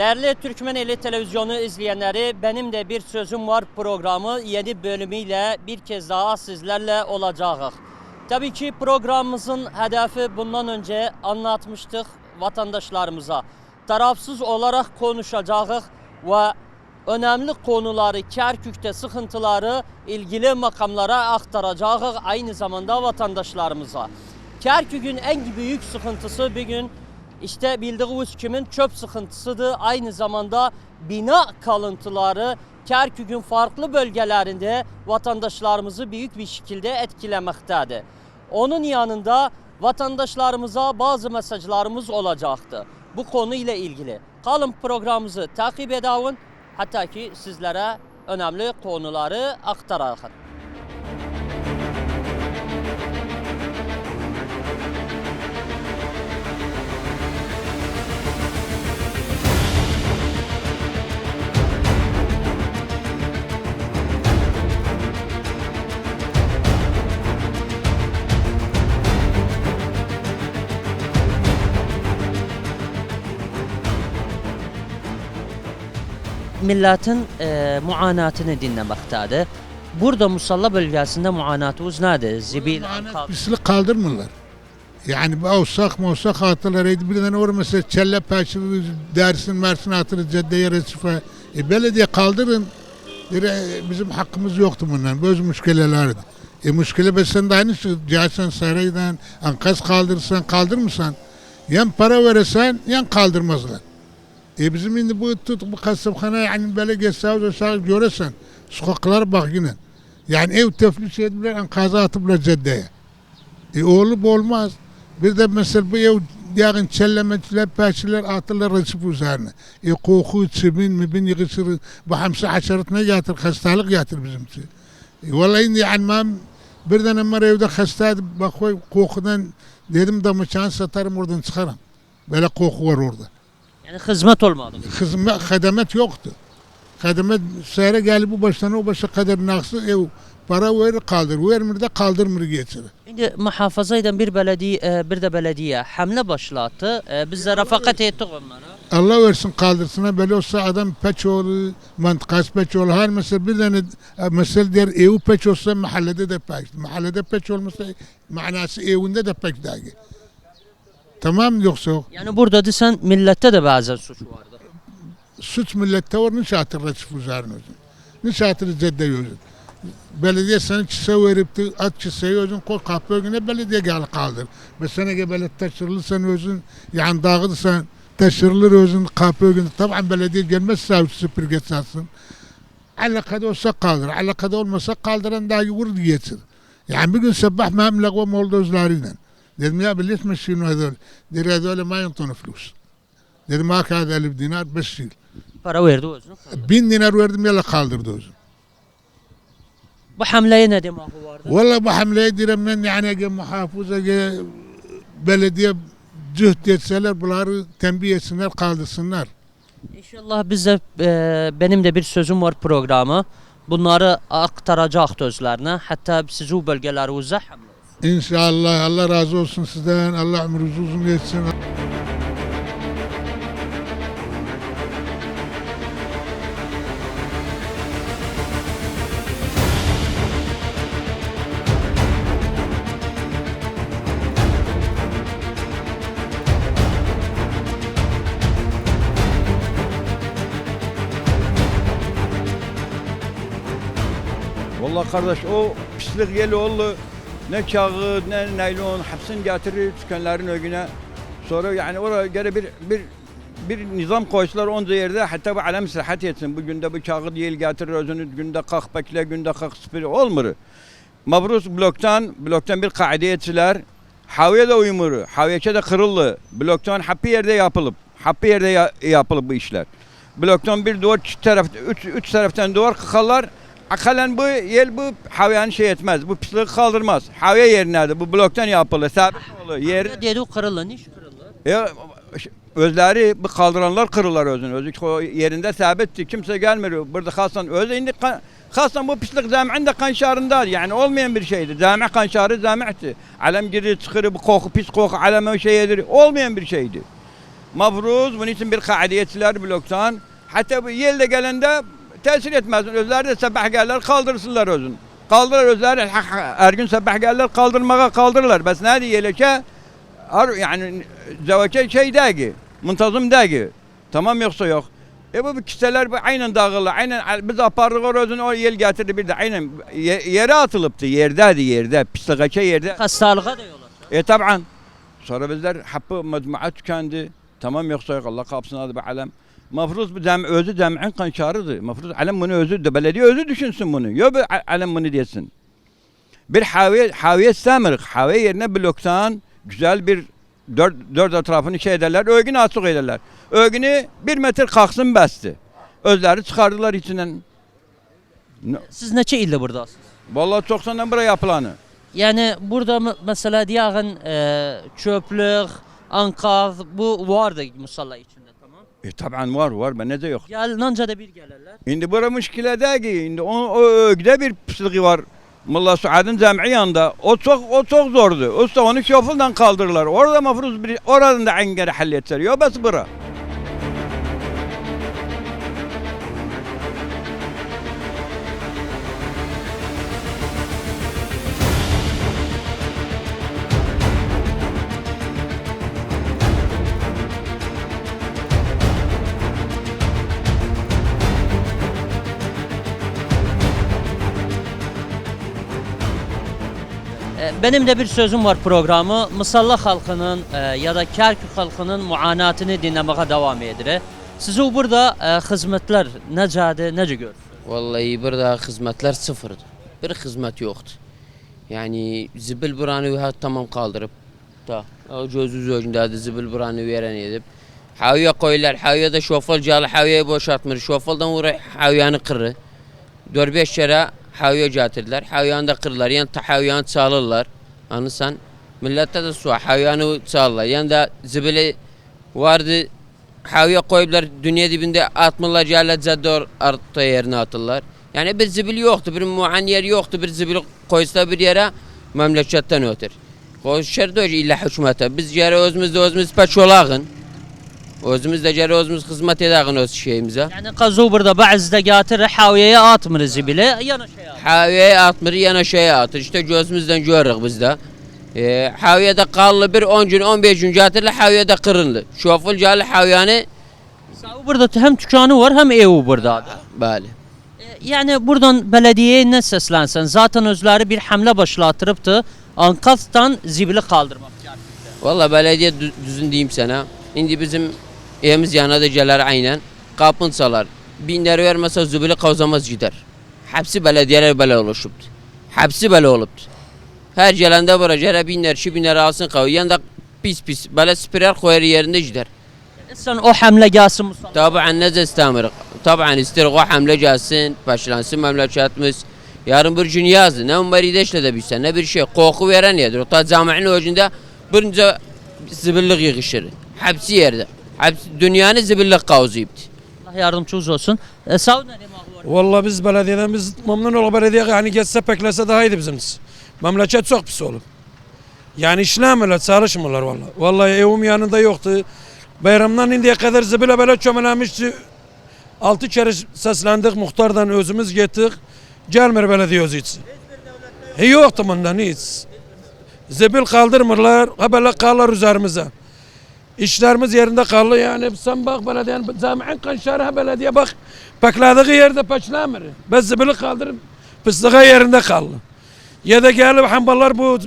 Değerli Türkmeneli televizyonu izleyenleri benim de bir sözüm var programı yeni bölümüyle bir kez daha sizlerle olacağız. Tabii ki programımızın hedefi bundan önce anlatmıştık vatandaşlarımıza. Tarafsız olarak konuşacağız ve önemli konuları, Kerkük'te sıkıntıları ilgili makamlara aktaracağız aynı zamanda vatandaşlarımıza. Kerkük'ün en büyük sıkıntısı bir gün işte bildiğiniz kimin çöp sıkıntısıdır. Aynı zamanda bina kalıntıları Kerkük'ün farklı bölgelerinde vatandaşlarımızı büyük bir şekilde etkilemektedir. Onun yanında vatandaşlarımıza bazı mesajlarımız olacaktı. Bu konuyla ilgili. Kalın programımızı takip edin. Hatta ki sizlere önemli konuları aktaralım. Milletin e, muanatını dinlemektedir. Burada Musalla bölgesinde muanatımız nedir? Zibil, Pislik kaldırmırlar. Yani bu avsak mavsak hatılar eydi birden orada mesela çelle perçivi dersin mersin hatırı caddeye resife. E belediye kaldırın. Dire, bizim hakkımız yoktu bundan. Böyle müşkelelerdi. E müşkele besen de aynı şey. Cahsen saraydan ankaz kaldırırsan kaldırmırsan. Yan para verirsen yan kaldırmazlar. E bizim şimdi bu tut bu kasapxana yani böyle geçsavuz aşağı göresen sokaklara bak yine. Yani ev teflis ettiler ankaza atıplar caddeye. E olup olmaz. Bir de mesela bu ev yakın çellemeciler, perçiler atırlar resip üzerine. E koku, çimin, mibin yıkışır. Bu hamsi haşerat ne getir? Hastalık getir bizimki. E vallahi indi yani ben birden ama evde hastaydı. Bak kokudan dedim da mıçan satarım oradan çıkarım. Böyle koku var orada. Yani hizmet olmadı. Hizmet, hademet yoktu. Hademet seyre gelip bu baştan o başa kadar naksı ev para verir kaldır. Vermir de kaldırmır geçirir. Şimdi muhafaza eden bir belediye, bir de belediye hamle başlattı. E, Biz de refakat ettik onlara. Allah versin kaldırsına böyle olsa adam peçoğlu, mantıkas peçoğlu her mesela bir tane mesela der ev peç olsa mahallede de peç. Mahallede peç olmasa manası evinde de peç dergi. Tamam yoksa yok. Yani burada desen millette de bazen suç vardı. suç millette var ne şatır resif üzerine özün. Ne şatır cedde özün. Belediye sana çise verip de at çiseyi özün koy kapı önüne belediye gel kaldır. Mesela ki böyle taşırılırsan özün yani dağıdırsan taşırılır özün kapı önüne. Tabi belediye gelmez savcı süpürge satsın. Alakada olsa kaldır. Alakada olmasa kaldıran daha vurur geçir. Yani bir gün sabah memlek ve. Dedim ya bilet mi şunu هذول دير هذول ما ينطون فلوس dedim hak hadi elif dinar beş yıl. Para verdi özünü. kaldı. Bin dinar verdim yala kaldırdı özüm. Bu hamleye ne demek vardı? Valla bu hamleyi diremden yani ki muhafıza ki belediye cühd etseler bunları tembih etsinler kaldırsınlar. İnşallah biz de e, benim de bir sözüm var programı. Bunları aktaracak özlerine. Hatta siz o bölgelerinize hamle olsun. İnşallah Allah razı olsun sizden. Allah ömrünüzü uzun etsin. Vallahi kardeş o pislik yeli oldu. Ne kağıt ne naylon hepsini getirir dükkanların önüne. Sonra yani oraya göre bir bir bir nizam koysalar onca yerde hatta bu alem sıhhat etsin. Bu günde bu kağıt yel getirir özünü günde kalk bekle günde kalk spiri olmur. Mabrus bloktan bloktan bir kaide ettiler. Haviye de uymuru. Haviyeçe de kırıldı. Bloktan happy yerde yapılıp happy yerde ya- yapılıp bu işler. Bloktan bir duvar çift taraf üç, üç taraftan duvar kıkarlar. Akalen bu yel bu haviyanı şey etmez. Bu pisliği kaldırmaz. Haviye yerine bu bloktan yapılır. Sabit olur. Yer Ya dedi o kırıldı. Niş kırıldı? ya özleri bu kaldıranlar kırırlar özünü. Özü o yerinde sabitti. Kimse gelmiyor. Burada Hasan özü indi Hasan bu pislik zami'in de kanşarında yani olmayan bir şeydi. Zami kanşarı zami'ti. Alem giri çıkırı bu koku pis koku aleme şey yedir. Olmayan bir şeydi. Mafruz bunun için bir kaidiyetçiler bloktan. Hatta bu yelde gelende tesir etmez. Özleri de sabah gelirler kaldırsınlar özün. Kaldırır özleri her gün sabah gelirler kaldırmaya kaldırırlar. Bes ne diyelim ki yani zevake şey değil muntazım değil. Tamam yoksa yok. E bu kitleler bu aynen dağılır. Aynen biz apardık özün o yel getirdi bir de aynen ye- yere atılıptı. Yerdeydi yerde. Pislikçe yerde. Hastalığa da yol açar. E taban. Sonra bizler happı mecmuat tükendi. Tamam yoksa yok Allah kapsın adı alem. Mafruz bu cem, özü cem'in kanşarıdır. Mafruz alem bunu özü de belediye özü düşünsün bunu. Yok bir alem bunu desin. Bir haviye, haviye istemirik. Haviye yerine bloktan güzel bir dört, dört etrafını şey ederler. Ögünü açık ederler. Ögünü bir metre kalksın besti. Özleri çıkardılar içinden. Siz neçə ildir buradasınız? Vallahi 90'dan buraya yapılanı. Yəni burada mesela diyağın e, çöplük, ankaz bu vardı musalla tamam. E taban var var ben ne de yok. Gel nanca da bir gelirler. Şimdi bura müşkile değil ki. Şimdi o, o ögde bir pisliği var. Mullah Suad'ın cem'i yanında. O çok o çok zordu. Usta onu şofuldan kaldırırlar. Orada mafruz bir oradan da engeli halletler. Yok bas bura. Benim de bir sözüm var programı. Musalla halkının e, ya da Kerkük halkının muanatını dinlemeye devam edir. Sizi burada e, hizmetler necədir, necə görürsünüz? Vallahi burada hizmetler sıfırdı. Bir hizmet yoktu. Yani zibil buranı tamam kaldırıp da o gözü zöcünde zibil buranı veren edip Haviye koylar, haviye de şofal calı haviyeyi boşaltmır. Şofaldan uğra haviyanı kırı. 4-5 kere haviye getirdiler. Haviyanı da kırırlar. Yani ta haviyanı çalırlar. Anırsan. Millette de su haviyanı çalırlar. Yani da zibili vardı haviye koyuplar dünya dibinde atmırlar yerler cadde artta yerine atırlar. Yani bir zibil yoktu, bir muan yer yoktu, bir zibil koysa bir yere memleketten ötür. Koşar da illa hükümete. Biz yere özümüzde özümüz peçolağın. Özümüz de yere özümüz hizmet edağın öz şeyimize. Yəni qazu burada bəzidə gətirir, haviyeyə atmır zibili, yana şey atır. Haviye atmır yana şeye atır. İşte gözümüzden görürük biz de. Ee, haviyede kallı bir 10 gün 15 gün getirirler haviyede kırıldı. Şoful haviyanı Sağı Burada həm dükanı var, həm evi burdadır. böyle. E, Yəni buradan bələdiyyəyə nə səslənsən? Zaten özləri bir həmlə başlatırıbdı. Ankazdan zibili qaldırmaq. Valla belediye dü- düzün diyeyim sana. Şimdi bizim evimiz yanına da gelir aynen. Kapın salar. Bin lira vermese zübülü kavzamaz gider. Hepsi belediyeler böyle oluşuptu. Hepsi böyle oluptu. Her gelende buraya gele bin lira, şu bin lira alsın kav. Yanında pis pis. Böyle spiral koyar yerinde gider. Sən o həmlə gəlsin Mustafa. Tabii ne istemirik. Tabii ister o hamle gelsin, başlansın memleketimiz. Yarın bir gün yazdı. Ne umbaride işletebilsen ne bir şey. Koku veren yedir. O ta caminin ucunda birinci zibillik yığışır. Hepsi yerde. Hepsi dünyanın zibillik kavzuyuptu. Allah yardımcınız olsun. E, sağ ol, nə demək var? Vallahi biz belediyeden biz memnun olup belediye yani geçse peklese daha iyiydi bizim. Memleket çok pis oğlum. Yani işlemiyorlar, çalışmıyorlar vallahi. Vallahi evim yanında yoktu. Bayramdan indiye kadar zibile böyle çömelemişti. Altı kere seslendik muhtardan özümüz gittik. Gelmir belediye özü için. E yoktu bundan hiç. Zibil kaldırmırlar, ha böyle kalırlar üzerimize. İşlerimiz yerinde kaldı yani sen bak belediyenin camiin kanşarı belediye bak pekladığı yerde peçlemir. Biz zibili kaldırıp pisliğe yerinde kaldı. Ya da gelip hamballar bu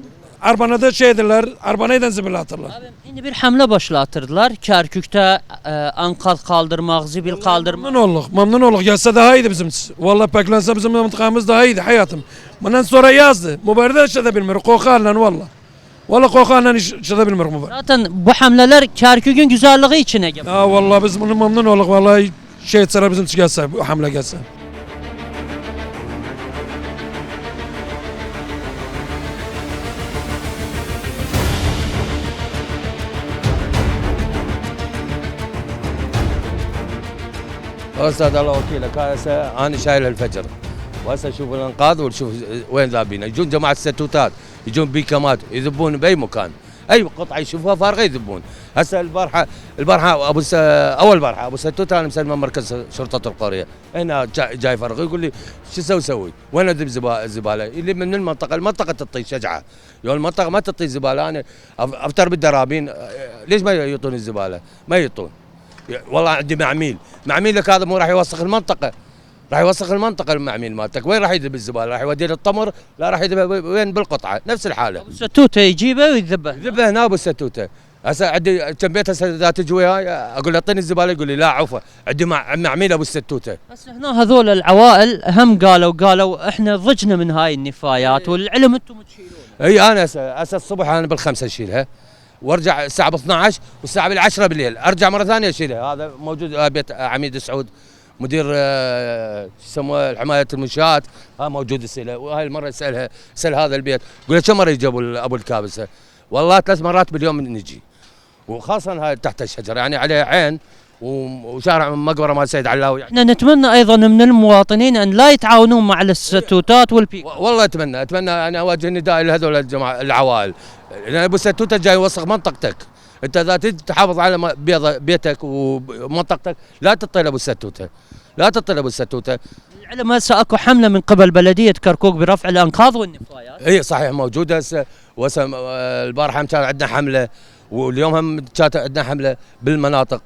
arbanada şeydiler, arbanayla zibil atırlar. Abi, indi bir həmlə başlatırdılar. Kərkükdə e, ankaz qaldırmaq, zibil qaldırmaq. Memnun olduk, memnun olduk. Gelse daha iyiydi bizim. Vallahi peklense bizim mıntıkamız daha iyiydi hayatım. Bundan sonra yazdı. Mübarede işletebilmiyoruz. Kokarla valla. Valla kokarla iş- işletebilmiyoruz mübarede. Zaten bu həmlələr Kərkükün gözəlliyi içinə gəlir. Ya vallahi biz bunu memnun olduk. Vallahi şey etseler bizim için gelse, bu hamle gelse. ارصد الله وكيلك هسه انا شايل الفجر وهسه شوف الانقاذ وشوف وين ذابين يجون جماعه الستوتات يجون بيكامات يذبون بأي مكان. أي قطعة يشوفوها فارغة يذبون. هسه البارحة البارحة أبو س... أول بارحة أبو ستوت أنا مسلمة مركز شرطة القرية. هنا جاي, جاي فرغ يقول لي شو أسوي سوي؟ وين اذب زبا- الزباله؟ اللي من المنطقة المنطقة تعطي شجعة. يوم المنطقة ما تعطي زبالة أنا افتر بالدرابين. أه، ليش ما يعطون الزبالة؟ ما يعطون. والله عندي معميل. معميل لك هذا مو راح يوسخ المنطقة. راح يوسخ المنطقة المعميل مالتك. وين راح يذب الزبالة؟ راح يوديه للطمر؟ لا راح يذب وين؟ بالقطعة. نفس الحالة. أبو ستوتة يجيبه ويذبه ذبه هنا أبو الستوته هسه عندي كم بيت هسه إذا تجي وياي أقول له أعطيني الزبالة يقول لي لا عفوا. عندي مع معميل أبو الستوته بس هنا هذول العوائل هم قالوا قالوا إحنا ضجنا من هاي النفايات والعلم أنتم تشيلون إي أنا هسه هسه الصبح أنا بالخمسة أشيلها. وأرجع الساعة ب 12 والساعة بالعشرة بالليل. أرجع مرة ثانية أشيلها. هذا موجود آه، بيت عميد سعود. مدير آه، يسموه حماية المنشآت. ها موجود يسالها وهاي المرة يسألها سال هذا البيت. يقول له كم مرة يجي ابو أبو الكابسه والله ثلاث مرات باليوم نجي. وخاصة هاي تحت الشجرة يعني عليه عين وشارع مقبرة مال سيد علاوي. يعني إحنا نتمنى أيضا من المواطنين أن لا يتعاونون مع الستوتات والبيك والله أتمنى أتمنى أنا اوجه نداء لهذول الجماعة العوائل. لأن أبو ستوته جاي يوسخ منطقتك. انت اذا تجي تحافظ على م- بيض- بيتك ومنطقتك لا تطيل ابو الستوته لا تطيل ابو الستوته العلم هسه اكو حملة من قبل بلدية كركوك برفع الأنقاض والنفايات. إي صحيح موجوده هسه وهسه آه، البارحة كان عندنا حملة واليوم هم كانت عندنا حملة بالمناطق.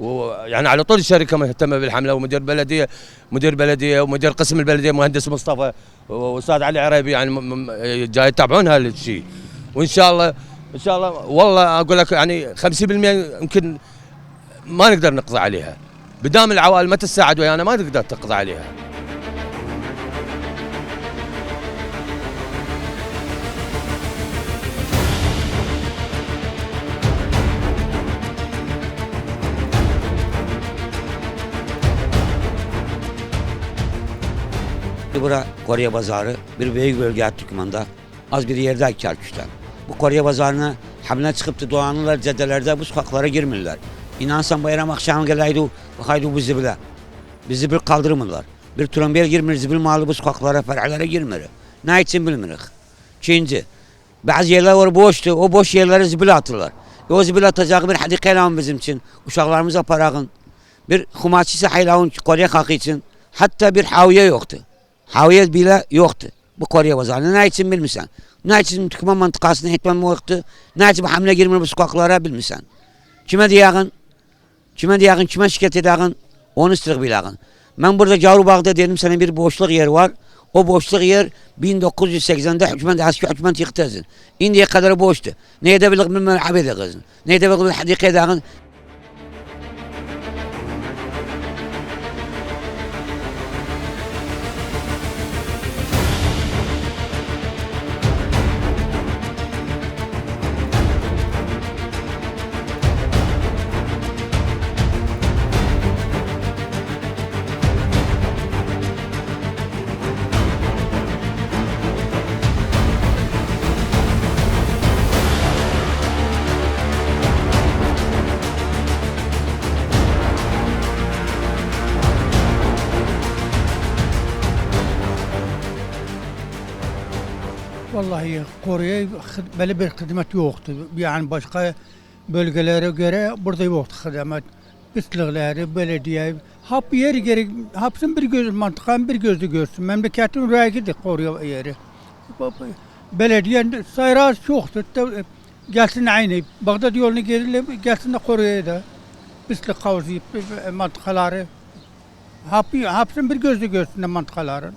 ويعني على طول الشركة مهتمه بالحملة ومدير بلديه مدير بلدية ومدير قسم البلدية مهندس مصطفى وأستاذ علي عريبي يعني جاي يتابعون هالشيء وإن شاء الله إن شاء الله والله أقول لك يعني 50% يمكن ما نقدر نقضي عليها بدام العوائل ما تساعد ويانا ما تقدر تقضي عليها Bura Kore Pazarı bir büyük bölge Türkmen'de. Az bir yerde Kerkük'ten. Bu Kore Pazarı'na hamle çıkıp da dolanırlar caddelerde bu sokaklara girmirler. İnansan bayram akşamı gelaydı bakaydı bu zibile. Bir zibil kaldırmırlar. Bir trombel girmir zibil malı bu sokaklara ferhlere girmir. Ne için bilmirik. Çinci. Bazı yerler var boştu. O boş yerlere zibil atırlar. E o zibil atacak bir hadike lan bizim için. Uşaklarımıza parağın. Bir kumaşçı sahaylavun Kore halkı için. Hatta bir haviye yoktu. Haviye bile yoktu. Bu Kore pazarında ne için bilmişsen. Ne için Türkmen mantıkasına etmem yoktu. Ne için hamle girmiyor bu sokaklara bilmişsen. Kime diyağın? Kime diyağın? Kime şikayet edağın? Onu istirik bilağın. Ben burada Cavrubağ'da dedim sana bir boşluk yer var. O boşluk yer 1980'de hükümet, eski hükümet yıktı. İndiye kadar boştu. Ne edebilir bilmem habede kızın. Ne edebilir hadike edağın. Vallahi Kore'ye böyle bir hizmet yoktu. Yani başka bölgelere göre burada yoktu hizmet. Pislikleri, belediye, hap yeri gerek, hapsın bir göz, mantıkan bir gözü görsün. Memleketin gidi Kore yeri. Belediye sayraz yoktu. Te- Gelsin aynı. Bağdat yolunu geriyle gelsin de Kore'ye de. Pislik kavzi, mantıkaları. Hap, hapsın bir gözü görsün mantıkaların.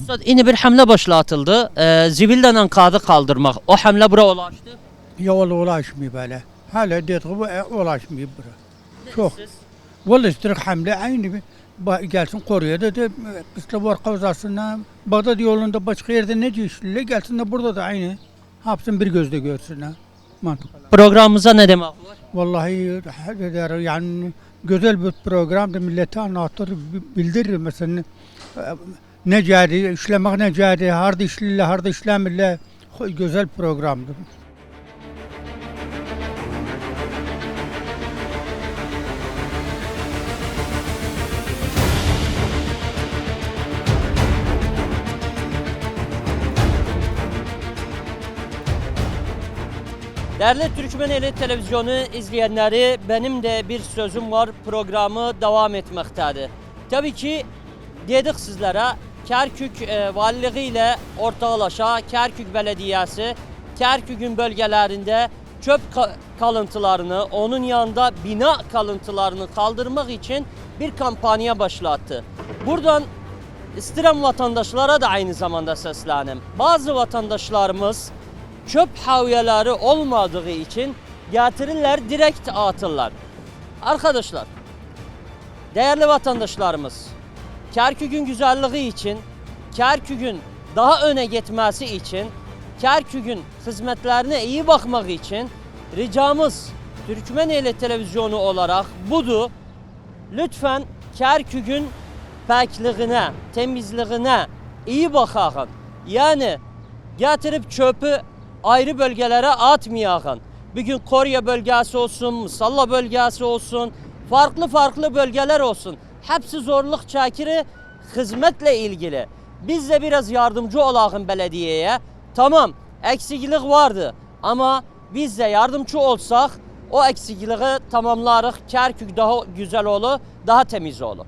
Ustad yeni bir hamle başlatıldı. Ee, zibilden ankadı kaldırmak. O hamle bura ulaştı. Yol ulaşmıyor böyle. Hala dediği bu e, ulaşmıyor bura. Çok. Vallahi hamle aynı bir gelsin Kore'de de işte var kavzasına Bağdat yolunda başka yerde ne işle gelsin de burada da aynı. Hapsın bir gözle görsün ha. Programımıza ne demek var? Vallahi yani güzel bir programdı millete anlatır bi- bildirir mesela e, ne cari işlemek ne cari harda işliyle harda işlemle güzel programdı. Değerli Türkmeneli televizyonu izleyenleri benim de bir sözüm var programı devam etmektedir. Tabii ki dedik sizlere Kerkük e, Valiliği ile ortaklaşa Kerkük Belediyesi Kerkük'ün bölgelerinde çöp ka- kalıntılarını onun yanında bina kalıntılarını kaldırmak için bir kampanya başlattı. Buradan İstirem vatandaşlara da aynı zamanda seslenim. Bazı vatandaşlarımız çöp havyaları olmadığı için getirirler direkt atırlar. Arkadaşlar, değerli vatandaşlarımız, Kerkük'ün güzelliği için, Kerkük'ün daha öne gitmesi için, Kerkük'ün hizmetlerine iyi bakmak için ricamız Türkmeneli televizyonu olarak budu. Lütfen Kerkük'ün pakliğine, temizliğine iyi bakın. Yani getirip çöpü ayrı bölgelere atmayakın. Bugün Korya bölgesi olsun, Musalla bölgesi olsun, farklı farklı bölgeler olsun. Hepsi zorluk çekiri hizmetle ilgili. Biz de biraz yardımcı olalım belediyeye. Tamam eksiklik vardı ama biz de yardımcı olsak o eksikliği tamamlarız. Kerkük daha güzel olur, daha temiz olur.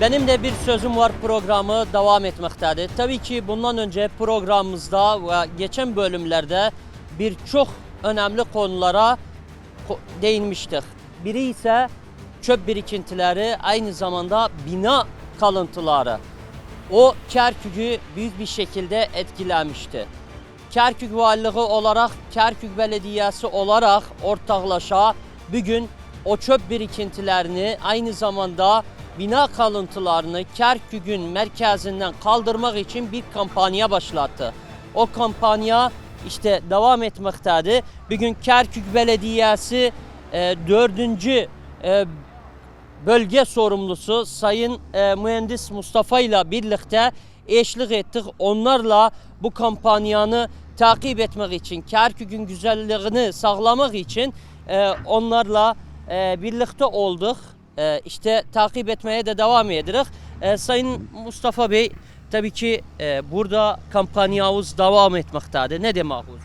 Benim de bir sözüm var programı devam etmektedir. Tabii ki bundan önce programımızda ve geçen bölümlerde birçok önemli konulara ko- değinmiştik. Biri ise çöp birikintileri, aynı zamanda bina kalıntıları. O Kerkük'ü büyük bir şekilde etkilemişti. Kerkük Valiliği olarak, Kerkük Belediyesi olarak ortaklaşa bugün o çöp birikintilerini aynı zamanda bina kalıntılarını Kerkük'ün merkezinden kaldırmak için bir kampanya başlattı. O kampanya işte devam etmektedir. Bugün Kerkük Belediyesi e, dördüncü e, bölge sorumlusu Sayın e, Mühendis Mustafa ile birlikte eşlik ettik. Onlarla bu kampanyanı takip etmek için, Kerkük'ün güzelliğini sağlamak için e, onlarla birlikte olduk. E, işte takip etmeye de devam ederiz. E, Sayın Mustafa Bey tabii ki e, burada kampanyamız devam etmektedir. Ne demek bu?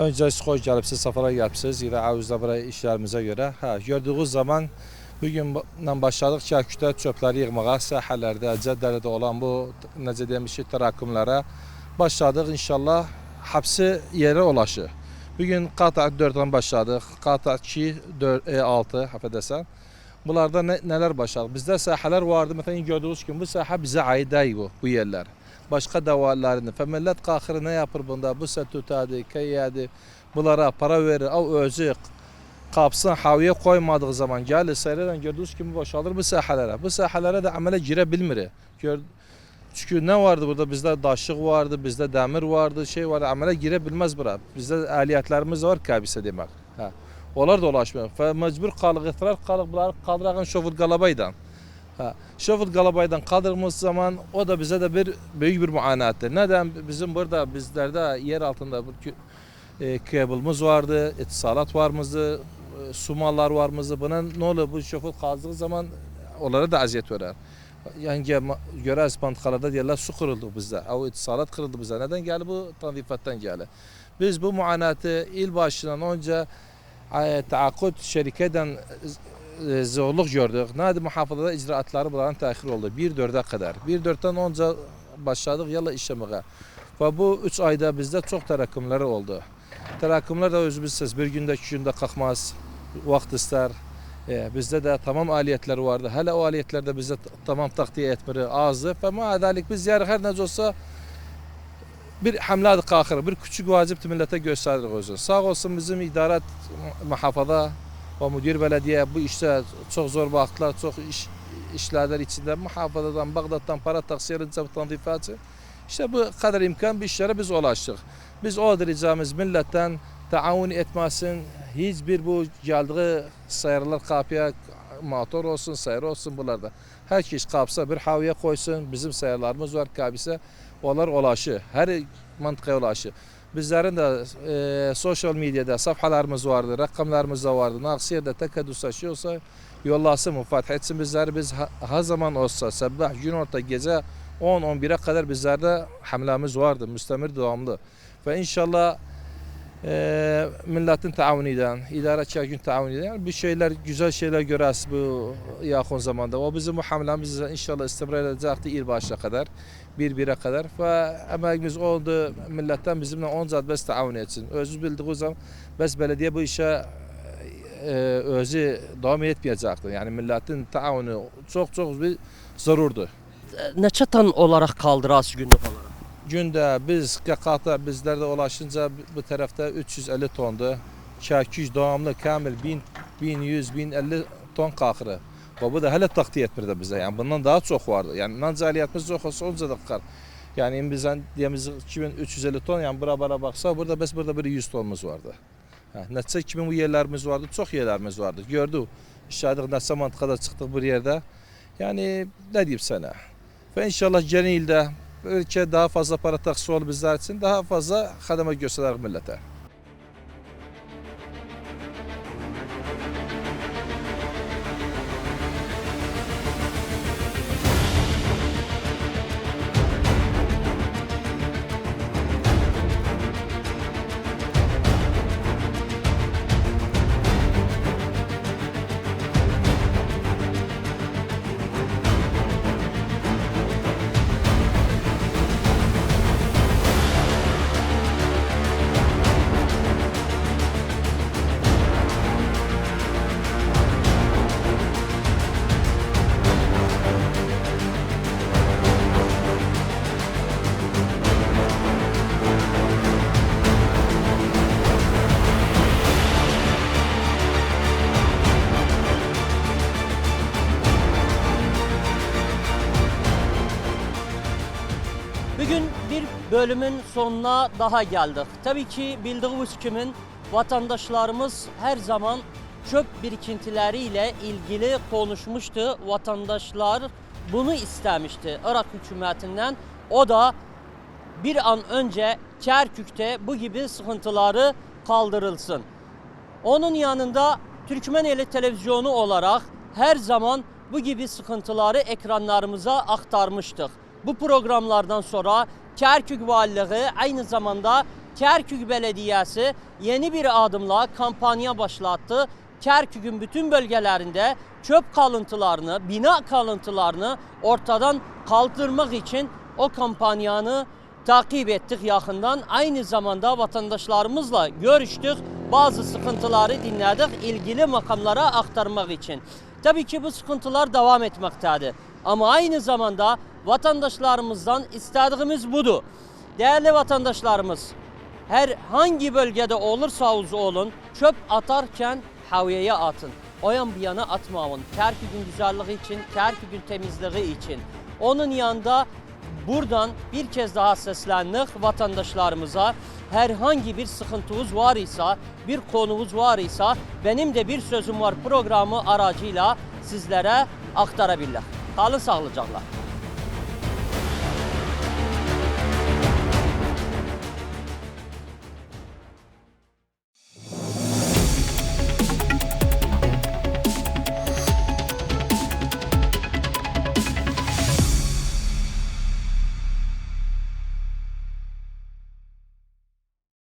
Önce siz hoş gelipsiz, safara gelipsiz. Yine Avuz'da buraya işlerimize göre. Ha, gördüğünüz zaman bugünden başladık Kerkük'te çöpleri yığmağa, sahillerde, caddelerde olan bu nece demişi terakümlere başladık. İnşallah hepsi yere ulaşır. Bugün Qatar 4'den başladık. Qatar 2, 4, E6 affedersen. Bunlarda ne, neler başladık? Bizde sahalar vardı. Mesela gördüğünüz gibi bu saha bize ait değil bu, bu yerler. Başka davalarını. Fe millet kahırı ne yapır bunda? Bu setutadı, keyyadi. Bunlara para verir. Av özü kapsın haviye koymadığı zaman gelir seyreden gördüğünüz gibi boşalır bu sahalara. Bu sahalara da amele girebilmir. Gör, çünkü ne vardı burada? Bizde daşlık vardı, bizde demir vardı, şey vardı. Amele girebilmez bura. Bizde aliyetlerimiz var kabise demek. Ha. Onlar da ulaşmıyor. Ve mecbur kalık itirar kalık bunları kaldıran şoför galabaydan. Ha. Şoför galabaydan kaldırdığımız zaman o da bize de bir büyük bir muanattır. Neden? Bizim burada bizlerde yer altında bir e, kabelimiz vardı, etisalat varımızdı, e, sumallar varımızdı. Buna ne olur bu şoför kazdığı zaman onlara da aziyet verir. Yani göre espantikalarda diyorlar su kırıldı bizde. O itisalat kırıldı bizde. Neden geldi bu? Tanzifattan geldi. Biz bu muanatı il başından önce taakkut şirketten e, zorluk gördük. Nadi muhafazada icraatları bunların tehir oldu. 1-4'e kadar. 1-4'ten önce başladık yalla işlemeye. Ve bu 3 ayda bizde çok terakümleri oldu. Terakümler de özümüzsüz. Bir günde iki günde kalkmaz. Vakt ister. E, bizde de tamam aliyetler vardı. Hala o aliyetler de bize t- tamam takdiye etmiri azdı. Ve maadalik biz yani her ne olsa bir hamle kalkır, bir küçük vacip millete gösterdik özü. Sağ olsun bizim idaret muhafaza ve müdür belediye bu işte çok zor baktılar, çok iş, işlerler içinde muhafazadan, Bağdat'tan para taksiye edince tanzifatı. İşte bu kadar imkan bir işlere biz ulaştık. Biz o ricamız milletten taavun etmesin. Hiçbir bu geldiği sayarlar kapıya motor olsun, sayar olsun bunlarda. Herkes kapsa bir haviye koysun. Bizim sayarlarımız var kabise. Onlar ulaşı. Her mantıkaya ulaşı. Bizlerin de e, sosyal medyada safhalarımız vardı, rakamlarımız da vardı. Naksiyer'de tekadüs taşıyorsa yollasın, müfatih etsin bizleri. Biz ha, her zaman olsa sabah, gün orta, gece 10-11'e kadar bizlerde hamlemiz vardı, müstemir devamlı. Ve inşallah e, milletin taavuniyle, idare çekin taavuniyle yani bir şeyler, güzel şeyler görürüz bu yakın zamanda. O bizim bu hamlemiz inşallah istimrar edecekti il başına kadar, bir bire kadar. Ve emeğimiz oldu milletten bizimle 10 zat bes taavun etsin. Özü bildiği zaman bes belediye bu işe özü devam etmeyecekti. Yani milletin taavunu çok çok bir zarurdu. Neçə tan olaraq kaldırası günlük olarak? Günde biz kakata bizlerde ulaşınca bu tarafta 350 tondu. Çerküş devamlı kamil 1000, 1100, 1050 ton kalkırı. Ve bu da hele taktiğ etmirdi bize. Yani bundan daha çok vardı. Yani nancaliyetimiz çok olsa onca da kalkar. Yani bizden diyemiz 2350 ton yani bura bura baksa burada biz burada bir 100 tonumuz vardı. Ha, Netse 2000 bu yerlerimiz vardı. Çok yerlerimiz vardı. Gördü. İşadık Netse mantıkada çıktık bir yerde. Yani ne diyeyim sana. Ve inşallah yeni ilde ülke daha fazla para taksi olur bizler için daha fazla hademe gösterir millete. Bölümün sonuna daha geldik. Tabii ki bildiğiniz kimin vatandaşlarımız her zaman çöp birikintileriyle ilgili konuşmuştu. Vatandaşlar bunu istemişti Irak hükümetinden. O da bir an önce Kerkük'te bu gibi sıkıntıları kaldırılsın. Onun yanında Türkmeneli televizyonu olarak her zaman bu gibi sıkıntıları ekranlarımıza aktarmıştık. Bu programlardan sonra Kerkük Valiliği aynı zamanda Kerkük Belediyesi yeni bir adımla kampanya başlattı. Kerkük'ün bütün bölgelerinde çöp kalıntılarını, bina kalıntılarını ortadan kaldırmak için o kampanyanı takip ettik yakından. Aynı zamanda vatandaşlarımızla görüştük. Bazı sıkıntıları dinledik ilgili makamlara aktarmak için. Tabii ki bu sıkıntılar devam etmektedir. Ama aynı zamanda vatandaşlarımızdan istediğimiz budur. Değerli vatandaşlarımız, her hangi bölgede olursanız olun çöp atarken haviyeye atın. O yan bir yana atmayın. Kerkük'ün güzelliği için, Kerkük'ün temizliği için. Onun yanında buradan bir kez daha seslendik vatandaşlarımıza. Herhangi bir sıkıntınız var ise, bir konumuz var ise benim de bir sözüm var programı aracıyla sizlere aktarabilir. Kalın sağlıcakla.